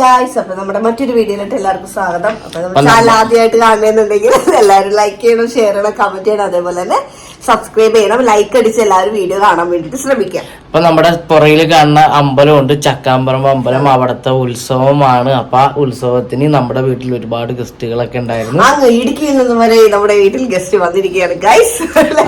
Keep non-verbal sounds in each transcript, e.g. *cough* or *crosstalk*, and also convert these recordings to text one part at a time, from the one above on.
Guys അപ്പൊ നമ്മുടെ മറ്റൊരു വീഡിയോയിലോട്ട് എല്ലാവർക്കും സ്വാഗതം. അപ്പൊ നമ്മുടെ ചാനൽ ആദ്യമായിട്ട് കാണുന്നുണ്ടെങ്കിൽ *laughs* എല്ലാവരും ലൈക്ക് ചെയ്യണം ഷെയർ ചെയ്യണം കമന്റ് ചെയ്യണം അതേപോലെ തന്നെ സബ്സ്ക്രൈബ് ചെയ്യണം ലൈക്ക് അടിച്ച് എല്ലാവരും വീഡിയോ കാണാൻ വേണ്ടിട്ട് ശ്രമിക്കാം. അപ്പൊ നമ്മുടെ പുറകിൽ കാണുന്ന അമ്പലമുണ്ട് ചക്കാമ്പറമ്പ് അമ്പലം. അവിടുത്തെ ഉത്സവമാണ്. അപ്പൊ ആ ഉത്സവത്തിന് നമ്മുടെ വീട്ടിൽ ഒരുപാട് ഗസ്റ്റുകളൊക്കെ ഉണ്ടായിരുന്നു. അങ്ങ് ഇടുക്കിയിൽ നിന്ന് വരെ നമ്മുടെ വീട്ടിൽ ഗസ്റ്റ് വന്നിരിക്കുകയാണ് ഗൈസ്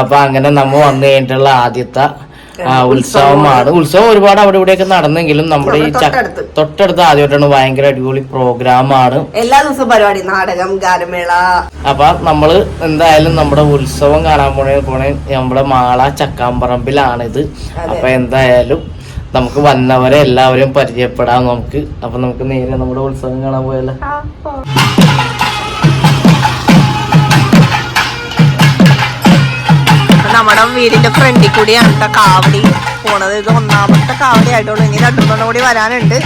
അപ്പൊ അങ്ങനെ നമ്മ വന്നു കഴിഞ്ഞിട്ടുള്ള ആദ്യത്തെ ആ, ഉത്സവമാണ്. ഉത്സവം ഒരുപാട് അവിടെ ഇവിടെയൊക്കെ നടന്നെങ്കിലും നമ്മുടെ ഈ തൊട്ടടുത്ത്. ആദ്യമായിട്ടാണ് ഭയങ്കര അടിപൊളി പ്രോഗ്രാമാണ്. എല്ലാ ദിവസവും പരിപാടി. നാടകം ഗാനമേള. അപ്പൊ നമ്മൾ എന്തായാലും നമ്മുടെ ഉത്സവം കാണാൻ പോണേ പോണേ നമ്മുടെ മാള ചക്കാമ്പറമ്പിലാണിത്. അപ്പൊ എന്തായാലും നമുക്ക് വന്നവരെ എല്ലാവരെയും പരിചയപ്പെടാം നമുക്ക്. അപ്പൊ നമുക്ക് നേരെ നമ്മുടെ ഉത്സവം കാണാൻ പോയല്ലോ നമ്മുടെ വീടിന്റെ ഫ്രണ്ടിൽ കൂടിയാണ് കേട്ടോ കാവടി. പോണത് ഇത് ഒന്നാമത്തെ കാവടി ആയിട്ടുള്ളൂ ഇനി രണ്ടെണ്ണം കൂടി വരാനുണ്ട്.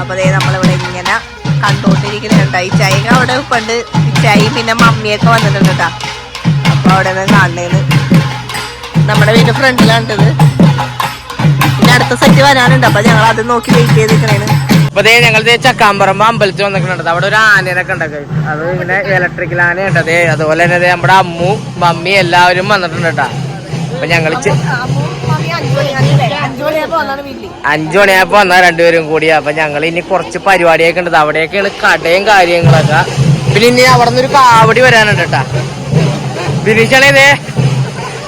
അപ്പൊ അതേ നമ്മളിവിടെ ഇങ്ങനെ കണ്ടോണ്ടിരിക്കുന്നുണ്ട് ഈ ചായ അവിടെ പണ്ട് ചായ പിന്നെ മമ്മിയൊക്കെ വന്നിട്ടുണ്ട് കേട്ടോ അപ്പൊ അവിടെ നിന്ന് കാണുന്നത് നമ്മുടെ വീടിന്റെ ഫ്രണ്ടിലാണിട്ടത് പിന്നെ അടുത്ത സെറ്റ് വരാനുണ്ട്. അപ്പൊ ഞങ്ങൾ അത് നോക്കി വെയിറ്റ് ചെയ്തിരിക്കണേന്ന് അപ്പൊ അതേ ഞങ്ങൾ ചക്കാമ്പറമ്പ അമ്പലത്തിൽ വന്നിട്ടുണ്ട്. അവിടെ ഒരു ആനേനൊക്കെ ഉണ്ടൊക്കെ അത് ഇങ്ങനെ ഇലക്ട്രിക്കൽ ആന ഉണ്ട് അതേ അതുപോലെ തന്നെ ദേ നമ്മുടെ അമ്മു മമ്മി എല്ലാവരും വന്നിട്ടുണ്ട് അപ്പൊ ഞങ്ങൾ അഞ്ചു മണിയായപ്പോ വന്നാ രണ്ടുപേരും കൂടി. അപ്പൊ ഞങ്ങൾ ഇനി കുറച്ച് പരിപാടിയൊക്കെ ഉണ്ട്. അവിടെയൊക്കെയാണ് കടയും കാര്യങ്ങളൊക്കെ. പിന്നെ ഇനി അവിടെ നിന്ന് ഒരു കാവടി വരാനുണ്ട് കേട്ടാ. ബിനീഷാണേ ഇതേ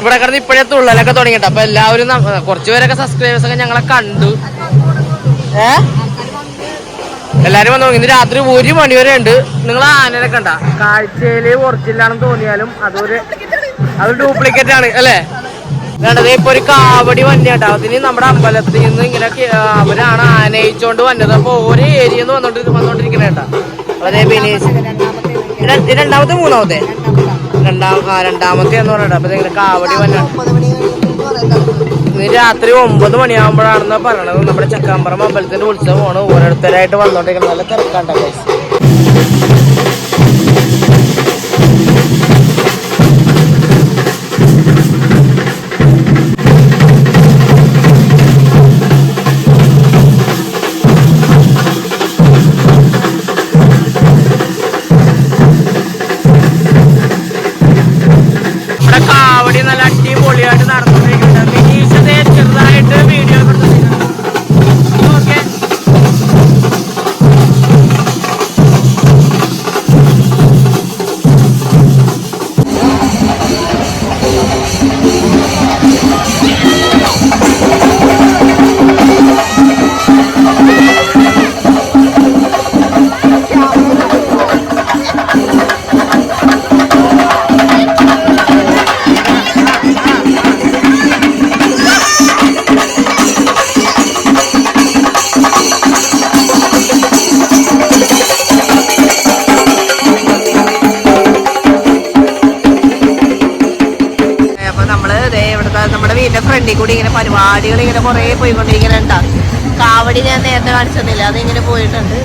ഇവിടെ കിടന്ന് ഇപ്പോഴേ തുള്ളലൊക്കെ തുടങ്ങിയിട്ട് അപ്പൊ എല്ലാവരും കുറച്ചുപേരൊക്കെ കുറച്ച് സബ്സ്ക്രൈബേഴ്സ് ഒക്കെ ഞങ്ങളെ കണ്ടു. ഏ? എല്ലാരും വന്നു ഇന്ന് രാത്രി ഒരു മണി വരെ ഉണ്ട്. നിങ്ങൾ ആനനെ കണ്ട. കാഴ്ചയിൽ ഒറിജിനലാണെന്ന് തോന്നിയാലും അതൊരു അത് ഡ്യൂപ്ലിക്കേറ്റ് ആണ് അല്ലേ? വേണ്ടത് ഇപ്പൊ ഒരു കാവടി വണ്ടി കേട്ടോ അതിന് നമ്മുടെ അമ്പലത്തിൽ നിന്ന് ഇങ്ങനെ അവരാണ് ആനയിച്ചോണ്ട് വന്നത്. അപ്പൊ ഓരോ ഏരിയ വന്നോണ്ട് വന്നോണ്ടിരിക്കണ കേട്ടാ. അതേ ബിനീഷ് ഇത് ഇത് രണ്ടാമത്തെ മൂന്നാമത്തെ? രണ്ടാം ആ രണ്ടാമത്തെ എന്ന് പറഞ്ഞിട്ട്. അപ്പൊ ഇങ്ങനെ കാവടി വന്ന ഇന്ന് രാത്രി ഒമ്പത് മണിയാകുമ്പോഴാണെന്ന് പറയണത് നമ്മുടെ ചക്കാമ്പറം അമ്പലത്തിന്റെ ഉത്സവമാണ് ഓരോരുത്തരായിട്ട് വന്നോണ്ടിരിക്കുന്നത് നല്ല തിരക്കാണ്ട guys. നമ്മുടെ വീടിന്റെ ഫ്രണ്ടിൽ കൂടി ഇങ്ങനെ പരിപാടികൾ ഇങ്ങനെ കുറെ പോയിക്കൊണ്ടിരിക്കുന്നുണ്ടാ കാവടി ഞാൻ നേരത്തെ കാണിച്ചതില്ല അത് ഇങ്ങനെ പോയിട്ടുണ്ട്.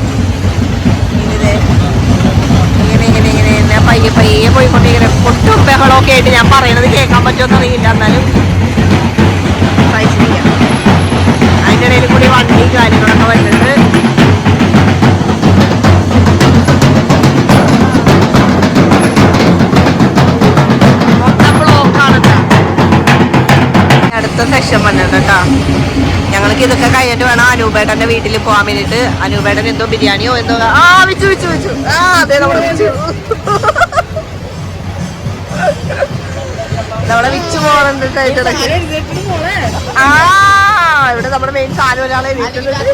ഇങ്ങനെ ഇങ്ങനെ ഇങ്ങനെ ഇങ്ങനെ ഇങ്ങനെ പയ്യെ പയ്യെ പോയിക്കൊണ്ടിരിക്കുന്ന പൊട്ടും ബഹളമൊക്കെ ആയിട്ട് ഞാൻ പറയണത് കേൾക്കാൻ പറ്റുമെന്ന് അറിയില്ല എന്നാലും. ചെയ്യാം. ഇടയിൽ കൂടി വണ്ടി കാര്യങ്ങളൊക്കെ വരുന്നുണ്ട്. അടുത്ത സെക്ഷൻ വന്നത് കേട്ടോ. ഞങ്ങൾക്ക് ഇതൊക്കെ കഴിഞ്ഞിട്ട് വേണം അനൂപേട്ടന്റെ വീട്ടിൽ പോകാൻ വേണ്ടിട്ട് അനൂപേട്ടൻ എന്തോ ബിരിയാണിയോ എന്തോ ആ വിച്ചു വിച്ചു വിച്ചു ആ അതെ നമ്മളെ വിച്ചു നമ്മളെ വിച്ചു പോകണുണ്ട്. ആ ഇവിടെ നമ്മുടെ മെയിൻ സാധനം ഒരാളെ വീട്ടിലുണ്ട്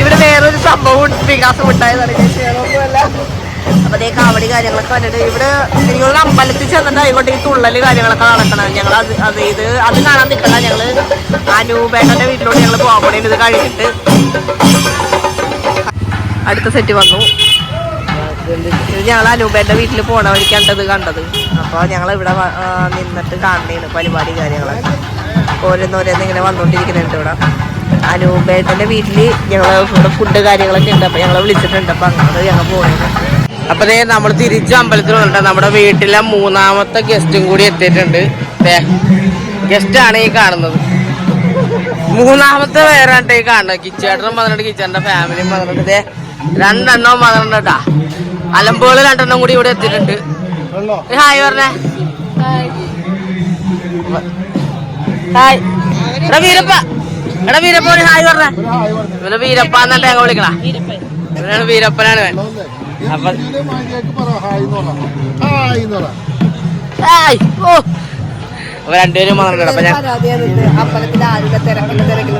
ഇവിടെ വേറൊരു സംഭവം വികാസം ഉണ്ടായതാണ്. ചേച്ചിയൊന്നുമല്ല അപ്പൊ അതേ കാവടി കാര്യങ്ങളൊക്കെ വന്നിട്ട് ഇവിടെ എനിക്കൊരു അമ്പലത്തിൽ ചെന്നിട്ട് ആയിക്കോട്ടെ ഈ തുള്ളൽ കാര്യങ്ങളൊക്കെ നടക്കണം ഞങ്ങൾ അത് അത് ഇത് അത് കാണാൻ നിൽക്കണ്ട ഞങ്ങൾ അനൂപേട്ടന്റെ വീട്ടിലോട്ട് ഞങ്ങൾ പോകാൻ പോണേ. ഇത് കഴിഞ്ഞിട്ട് അടുത്ത സെറ്റ് വന്നു. ഞങ്ങൾ അനൂപേട്ടന്റെ വീട്ടിൽ പോണ വഴിക്കാണ്ടത് കണ്ടത്. അപ്പൊ ഞങ്ങൾ ഇവിടെ നിന്നിട്ട് കാണണേണ് പരിപാടി കാര്യങ്ങളൊക്കെ. ഓരോന്നോരോന്നിങ്ങനെ വന്നോണ്ടിരിക്കുന്നുണ്ട് ഇവിടെ. അനൂപേട്ടന്റെ വീട്ടിൽ ഞങ്ങൾ ഇവിടെ ഫുഡ് കാര്യങ്ങളൊക്കെ ഉണ്ട്. അപ്പൊ ഞങ്ങളെ വിളിച്ചിട്ടുണ്ട്. അപ്പോൾ അങ്ങോട്ട് ഞങ്ങൾ പോണേന് അപ്പൊ ദേ നമ്മൾ തിരിച്ചു അമ്പലത്തിൽ വന്നിട്ട് നമ്മുടെ വീട്ടിലെ മൂന്നാമത്തെ ഗസ്റ്റും കൂടി എത്തിയിട്ടുണ്ട്. ഗസ്റ്റ് ആണ് ഈ കാണുന്നത്. മൂന്നാമത്തെ പേരാണ്ട് ഈ കാണുന്നത്. കിച്ചേട്ടനും വന്നിട്ടുണ്ട് കിച്ചേട്ടന്റെ ഫാമിലിയും വന്നിട്ടുണ്ട് ദേ രണ്ടെണ്ണവും വന്നിട്ടുണ്ട് കേട്ടാ. അലമ്പുകൾ രണ്ടെണ്ണം കൂടി ഇവിടെ എത്തിയിട്ടുണ്ട്. ഹായ് പറഞ്ഞേ. ഹായ്. വീരപ്പ എടാ വീരപ്പൻ ഹായ് പറഞ്ഞേ. ഇവനെ വീരപ്പ എന്നല്ല ഞങ്ങൾ വിളിക്കണ. ഇവനാണ് വീരപ്പനാണ് ഇവൻ. അപ്പൊ ഓ. അപ്പൊ രണ്ടുപേരും വന്നിട്ടുണ്ട്. അപ്പൊ ഞാൻ പരാതി വന്നിട്ട് അമ്പലത്തിൽ ആരുടെ തിരക്കില്ല തിരക്കില്ല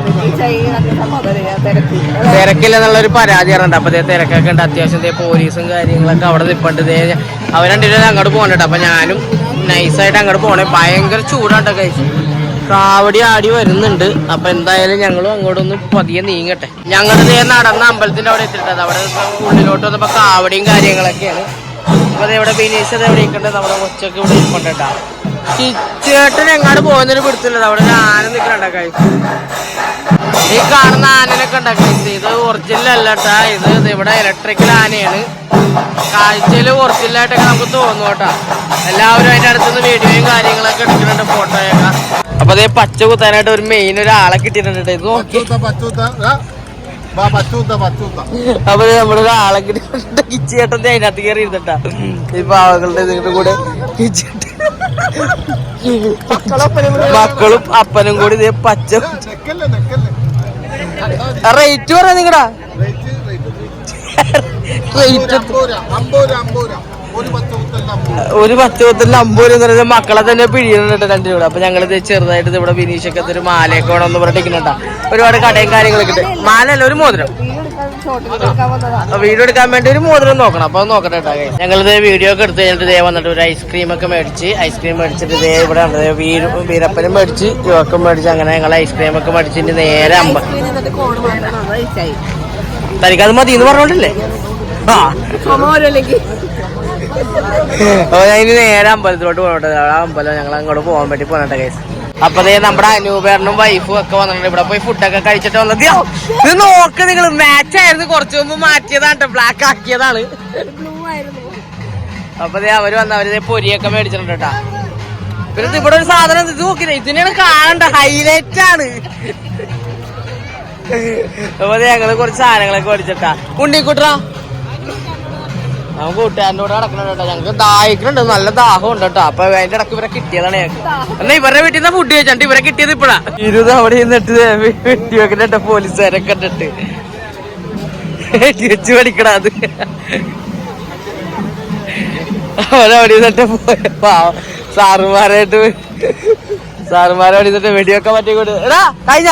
തിരക്ക് തിരക്കില്ല എന്നുള്ള ഒരു പരാതി അറിയണ്ട അപ്പൊ തിരക്കൊക്കെ ഉണ്ട്. അത്യാവശ്യം പോലീസും കാര്യങ്ങളൊക്കെ അവിടെ നിപ്പണ്ട്. അവർ രണ്ടുപേരും അങ്ങോട്ട് പോകണ്ട അപ്പൊ ഞാനും നൈസായിട്ട് അങ്ങോട്ട് പോണേ ഭയങ്കര ചൂടാണ്ടോ കഴിച്ചു കാവടി ആടി വരുന്നുണ്ട്. അപ്പൊ എന്തായാലും ഞങ്ങളും അങ്ങോട്ടൊന്ന് പതിയെ നീങ്ങട്ടെ. ഞങ്ങൾ ദേ നടന്ന അമ്പലത്തിന്റെ അവിടെ എത്തിയിട്ടത് അവിടെ ഉള്ളിലോട്ട് വന്നപ്പോ കാവടിയും കാര്യങ്ങളൊക്കെയാണ്. അപ്പൊ ഇവിടെ ബിനീഷ് എവിടെ നമ്മുടെ കൊച്ചൊക്കെ ഇവിടെ ഇരിപ്പുണ്ടാ കിച്ചേട്ടൻ എങ്ങാട് പോകുന്നൊരു പിടുത്തില്ല അവിടെ ഒരു ആന നിൽക്കണ്ട ഈ കാണുന്ന ആനനൊക്കെ ഉണ്ടാക്കുന്നത് ഇത് ഒറിജിനൽ അല്ല കേട്ടാ ഇത് ഇവിടെ ഇലക്ട്രിക്കൽ ആനയാണ്. കാഴ്ചയിൽ ഒറിജിനൽ ആയിട്ടൊക്കെ നമുക്ക് തോന്നും കേട്ടാ. എല്ലാവരും അതിന്റെ അടുത്തുനിന്ന് വീഡിയോയും കാര്യങ്ങളൊക്കെ എടുക്കുന്നുണ്ട് ഫോട്ടോയൊക്കെ അപ്പൊ അതേ പച്ച കുത്താനായിട്ട് ഒരു മെയിൻ ഒരാളെ കിട്ടിയിട്ടുണ്ട് ട്ടോ. ഇത് നോക്കി. അപ്പൊ നമ്മളൊരാളെ കിട്ടിയിട്ടുണ്ട്. കിച്ചേട്ടന്റെ അതിനകത്ത് കയറി ഇരുന്നിട്ടാ ഈ പാവങ്ങളുടെ ഇതിന്റെ കൂടെ കിച്ചേട്ടൻ മക്കളും അപ്പനും കൂടി ഇതേ പച്ച റേറ്റ് പറയാ നിങ്ങടാ. റേറ്റ് ഒരു പത്ത് പത്തിൽ അമ്പൂര് രൂപ. എന്ന് പറയുന്നത് മക്കളെ തന്നെ പിഴിയുന്നുണ്ട് രണ്ടു കൂടെ അപ്പൊ ഞങ്ങൾ ചെറുതായിട്ട് ഇവിടെ വിനീഷൊക്കെ ഒരു മാലയൊക്കെ വേണമെന്ന് പറഞ്ഞിരിക്കുന്നുണ്ടാ ഒരുപാട് കടയും കാര്യങ്ങളൊക്കെ ഉണ്ട്. മാലല്ല ഒരു മോതിരം. വീഡിയോ എടുക്കാൻ വേണ്ടി ഒരു മോതിരം നോക്കണം. അപ്പൊ നോക്കട്ടെ കേട്ടോ. ഞങ്ങളിത് വീഡിയോ ഒക്കെ എടുത്ത് കഴിഞ്ഞിട്ട് ഇതേ വന്നിട്ട് ഒരു ഐസ്ക്രീം ഒക്കെ മേടിച്ച് ഐസ്ക്രീം മേടിച്ചിട്ട് ഇതേ ഇവിടെ വീര വീരപ്പനും മേടിച്ച് യുവക്കും മേടിച്ച് അങ്ങനെ ഞങ്ങൾ ഐസ്ക്രീം ഒക്കെ മേടിച്ചിട്ട് നേരെ അമ്പ തനിക്ക് അത് തനിക്കത് മതി എന്ന് പറഞ്ഞോണ്ടല്ലേ? ആ. ഞാൻ ഇനി നേരെ അമ്പലത്തിലോട്ട് പോകട്ടെ. ആ അമ്പലം ഞങ്ങൾ അങ്ങോട്ട് പോകാൻ വേണ്ടി പോകട്ടെ കേസ് അപ്പൊ നമ്മുടെ അനൂപേരനും വൈഫും ഒക്കെ വന്നിട്ടുണ്ട്. ഇവിടെ പോയി ഫുഡൊക്കെ കഴിച്ചിട്ട് വന്നത്. ഇത് നോക്ക് നിങ്ങൾ മാച്ച് ആയിരുന്നു. കുറച്ചു മുമ്പ് മാറ്റിയതാണ് ബ്ലാക്ക് ആക്കിയതാണ്. അപ്പൊ അവർ വന്ന അവർ പൊരിയൊക്കെ മേടിച്ചിട്ടുണ്ട് കേട്ടാ. പിന്നെ ഇവിടെ ഒരു സാധനം ഇത് നോക്കില്ല ഇതിനാണ് കാണണ്ട. ഹൈലൈറ്റ് ആണ്. അപ്പൊ ഞങ്ങൾ കുറച്ച് സാധനങ്ങളൊക്കെ മേടിച്ചിട്ടാ. ഉണ്ണിക്കുട്ടാ നമുക്ക് കൂട്ടുകാരന്റെ കൂടെ കേട്ടോ. ഞങ്ങൾക്ക് ദാഹിക്കുന്നുണ്ട് നല്ല ദാഹം ഉണ്ട് കേട്ടോ. അപ്പൊ അതിന്റെ ഇടയ്ക്ക് ഇവരെ കിട്ടിയതാണ് ഞങ്ങൾക്ക്. എന്നാ ഇവരുടെ വീട്ടിൽ നിന്ന് ഫുഡ് കഴിച്ചാണ്ട് ഇവരെ കിട്ടിയത് ഇപ്പഴാ. ഇരുത് അവിടെ നിന്നിട്ട് വെട്ടി വെക്കുന്നുണ്ട് പോലീസുകാരെ കണ്ടിട്ട്. വെച്ച് പഠിക്കണ അത്. അവരവിടെ നിന്നിട്ട് പാവം. സാറുമാരായിട്ട് സാറുമാരവിടെ നിന്നിട്ട് വെടിവെക്കാൻ പറ്റി കൊണ്ട് എടാ കഴിഞ്ഞ?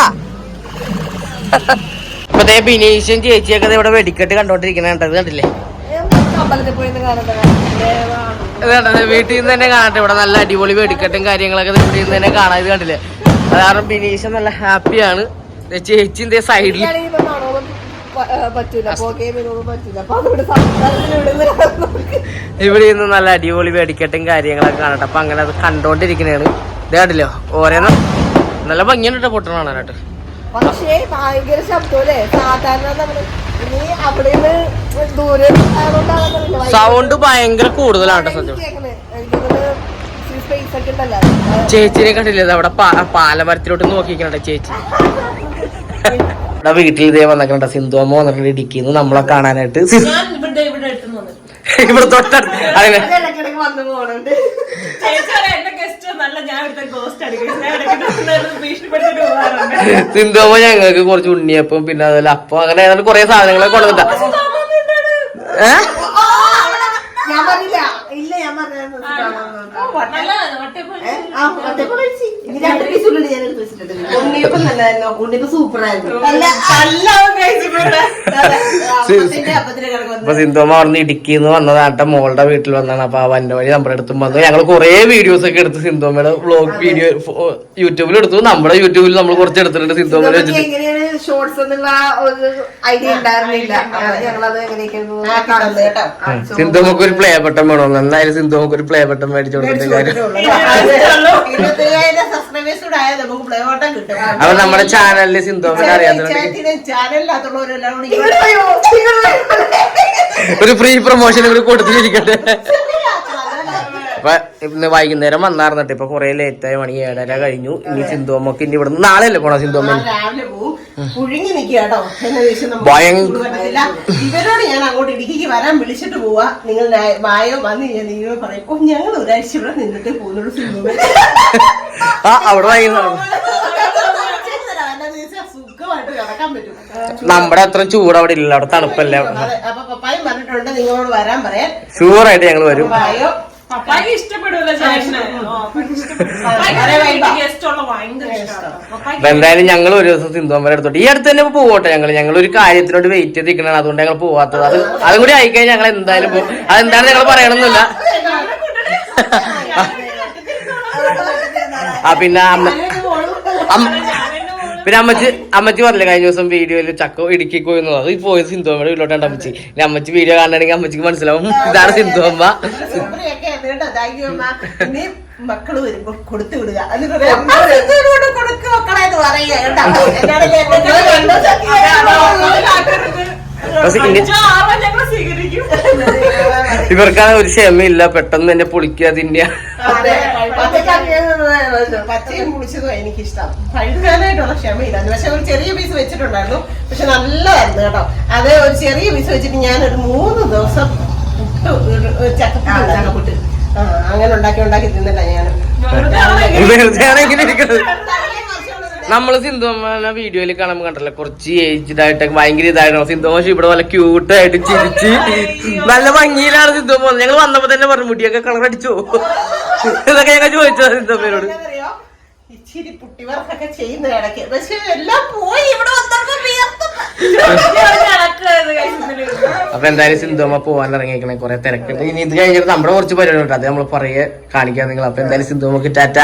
അപ്പൊ ദേ ബിനീഷും ചേച്ചിയൊക്കെ ഇവിടെ വെടിക്കെട്ട് കണ്ടോണ്ടിരിക്കണ കണ്ടത് കണ്ടില്ലേ? വീട്ടിൽ നിന്ന് തന്നെ കാണട്ടെ. ഇവിടെ നല്ല അടിപൊളി വെടിക്കെട്ടും കാര്യങ്ങളൊക്കെ വീട്ടിൽ നിന്ന് തന്നെ കാണാൻ ഇത് കണ്ടില്ലേ? അത് കാരണം ബിനീഷ് നല്ല ഹാപ്പിയാണ് ദേ ചേച്ചി എന്തേ സൈഡിൽ ഇവിടെ നിന്ന് നല്ല അടിപൊളി വെടിക്കെട്ടും കാര്യങ്ങളൊക്കെ കാണട്ടെ. അപ്പൊ അങ്ങനെ അത് കണ്ടോണ്ടിരിക്കണേണ്. ഇത് കണ്ടില്ലോ? ഓരോന്നും നല്ല ഭംഗിയുണ്ട് പൊട്ടണം കാണാനായിട്ട്. പക്ഷേ ഭയങ്കര ശബ്ദമല്ലേ സാധാരണ നമ്മൾ ഇനി അവിടെ നിന്ന് ദൂരെ സൗണ്ട് ഭയങ്കര കൂടുതലാണ് സത്യം. ചേച്ചിനെ കണ്ടില്ലേ? അവിടെ പാലമരത്തിലോട്ട് നോക്കിക്കണ ചേച്ചി. ഇവിടെ വീട്ടിൽ ഇതേ വന്നിട്ടുണ്ട് സിന്ധു അമ്മ വന്നിട്ടുണ്ട് ഇടിക്കുന്നു നമ്മളെ കാണാനായിട്ട്. ഇവിടെ തൊട്ടടുത്ത് സിന്ധു അമ്മ ഞങ്ങൾക്ക് കുറച്ച് ഉണ്ണിയപ്പം പിന്നെ അതുപോലെ അപ്പം അങ്ങനെ കുറെ സാധനങ്ങളൊക്കെ കൊണ്ടുവന്നിട്ടാ ഏഹ് ഞാൻ പറഞ്ഞില്ല. ഇല്ല ഞാൻ അപ്പൊ ഇടുക്കിന്ന് വന്നതാട്ട മോളുടെ വീട്ടിൽ വന്നാണ്. അപ്പൊ ആ വന്ന വഴി നമ്മുടെ അടുത്തും വന്നു. ഞങ്ങൾ കുറെ വീഡിയോസ് ഒക്കെ എടുത്ത് സിന്ധുമ്മയുടെ വ്ളോഗ് വീഡിയോ യൂട്യൂബിൽ എടുത്തു. നമ്മുടെ യൂട്യൂബിൽ നമ്മൾ കുറച്ച് എടുത്തിട്ടുണ്ട് സിന്ധുമ്മയുടെ വെച്ചിട്ട്. ഷോർട്സ് എന്നുള്ള ഒരു ഐഡിയ ഉണ്ടായിരുന്നില്ല. ഞങ്ങളത് എങ്ങനെയൊക്കെ സിന്ധു അമ്മയ്ക്ക് ഒരു പ്ലേ ബട്ടൺ വേണോ. നന്നായാലും സിന്ധു നമുക്ക് ഒരു പ്ലേ ബട്ടൺ മേടിച്ചു കൊടുത്തിട്ട് കാര്യം സബ്സ്ക്രൈബേഴ്സ് കൂടെ നമുക്ക് പ്ലേ ബട്ടൺ കിട്ടും. അപ്പൊ നമ്മുടെ ചാനലിൽ സിന്ധു അറിയാത്തതുകൊണ്ട്. ഒരു ഫ്രീ പ്രൊമോഷൻ കൂടി കൊടുത്തിരിക്കട്ടെ. *laughs* അപ്പൊ ഇന്ന് വൈകുന്നേരം വന്നാർന്നിട്ട് ഇപ്പൊ കൊറേ ലേറ്റ് ആയ മണി ഏഴര കഴിഞ്ഞു. ഇനി സിന്ധുവമ്മക്ക് ഇനി ഇവിടെ നാളെ അല്ലേ പോണോ സിന്ധുവമ്മ പുഴുങ്ങി നിൽക്കാട്ടോ ഇവരോട് ഞാൻ അങ്ങോട്ട് ഇടുക്കിക്ക് വരാൻ വിളിച്ചിട്ട് പോവാ. നിങ്ങൾ വായോ വന്ന് കഴിഞ്ഞാൽ നിങ്ങൾ പറയും ഓ ഞങ്ങൾ ഒരാഴ്ച ഇവിടെ നിന്നിട്ട് പോകുന്നുള്ളൂ സിനിമ ആ അവിടെ വൈകുന്നേരം നമ്മുടെ അത്ര ചൂട് അവിടെ ഇല്ല അവിടെ തണുപ്പല്ലേ? അതെ, അപ്പൊ പപ്പായും പറഞ്ഞിട്ടുണ്ട് നിങ്ങളോട് വരാൻ പറയാൻ. ഷൂറായിട്ട് ഞങ്ങൾ വരും. പപ്പായ്ക്ക് ഇഷ്ടപ്പെടൂല ചേട്ടന് ഗസ്റ്റ് ഉള്ള ഭയങ്കര ഇഷ്ടമാണ് പപ്പായ്ക്ക് എന്തായാലും ഞങ്ങൾ ഒരു ദിവസം സിന്ധുവമ്പരം എടുത്തോട്ട്. ഈ അടുത്ത് തന്നെ പോവട്ടെ ഞങ്ങൾ ഞങ്ങൾ ഒരു കാര്യത്തിനോട് വെയിറ്റ് ചെയ്ത് നിൽക്കണതാണ് അതുകൊണ്ട് ഞങ്ങൾ പോവാത്തത്. അത് അതും കൂടി ആയിക്കഴിഞ്ഞാൽ ഞങ്ങൾ എന്തായാലും പോകും അതെന്താണ് ഞങ്ങൾ പറയണമെന്നില്ല ആ പിന്നെ അമ്മ അമ്മ- പിന്നെ അമ്മച്ചി അമ്മച്ചി പറഞ്ഞില്ല കഴിഞ്ഞ ദിവസം വീഡിയോയിൽ ചക്ക ഇടുക്കി പോയിരുന്നു അത് ഈ സിന്ധു അമ്മയുടെ വീട്ടിലോട്ടാണ് അമ്മച്ചി. പിന്നെ അമ്മച്ചി വീഡിയോ കാണണമെങ്കിൽ അമ്മച്ചിക്ക് മനസ്സിലാവും. ഇതാണ് യു അമ്മ. മക്കൾ വരുമ്പോ കൊടുത്തു വിടുക. എന്നിട്ട് പറയാം, "അമ്മ, സിന്ധുവിനോട് കൊടുക്ക് മക്കളെ എന്ന് പറയുക *laughs* ഇവർക്കാണ് ഒരു ക്ഷമയില്ല പെട്ടെന്ന് തന്നെ പൊളിക്കുക പച്ചക്കറി പച്ചയും പുളിച്ചതും എനിക്കിഷ്ടം. പഴുക്കാനായിട്ടുള്ള ക്ഷമയില്ല. പക്ഷെ ഒരു ചെറിയ പീസ് വെച്ചിട്ടുണ്ടായിരുന്നു. പക്ഷെ നല്ലതായിരുന്നു കേട്ടോ. അത് ഒരു ചെറിയ പീസ് വെച്ചിട്ട് ഞാൻ ഒരു മൂന്ന് ദിവസം പുട്ട് ചക്കപ്പുട്ട് ആ അങ്ങനെ ഉണ്ടാക്കി ഉണ്ടാക്കി തിന്നില്ല ഞാൻ നമ്മൾ സിന്ധുമ്മ വീഡിയോയിൽ കാണുമ്പോൾ കണ്ടല്ലോ കുറച്ച് ഏജ്ഡ് ആയിട്ടൊക്കെ ഭയങ്കര ഇതായിരുന്നു. സിന്ധുമ്മ പക്ഷെ ഇവിടെ നല്ല ക്യൂട്ട് ആയിട്ട് ചിരിച്ച് നല്ല ഭംഗിയിലാണ് സിന്ധുമ്മ ഞങ്ങൾ വന്നപ്പോ തന്നെ പറഞ്ഞു മുടിയൊക്കെ കളർ അടിച്ചു? ഇതൊക്കെ ഞങ്ങൾ ചോദിച്ചോ സിന്ധുമ്മയോട്? ഇച്ചിരി പുട്ടിവർക്കൊക്കെ ചെയ്യുന്ന ഇടയ്ക്ക് പക്ഷെ എല്ലാം പോയി. ഇവിടെ. അപ്പൊ എന്തായാലും സിന്ധുമ്മ പോവാൻ ഇറങ്ങിയിരിക്കണേ കുറെ തിരക്കുണ്ട്. ഇനി ഇത് കഴിഞ്ഞിട്ട് നമ്മുടെ കുറച്ച് പരിപാടി ഉണ്ട് അത് നമ്മൾ പറയെ കാണിക്കാൻ നിങ്ങൾ അപ്പൊ എന്തായാലും സിന്ധുമ്മക്ക് ടാറ്റ.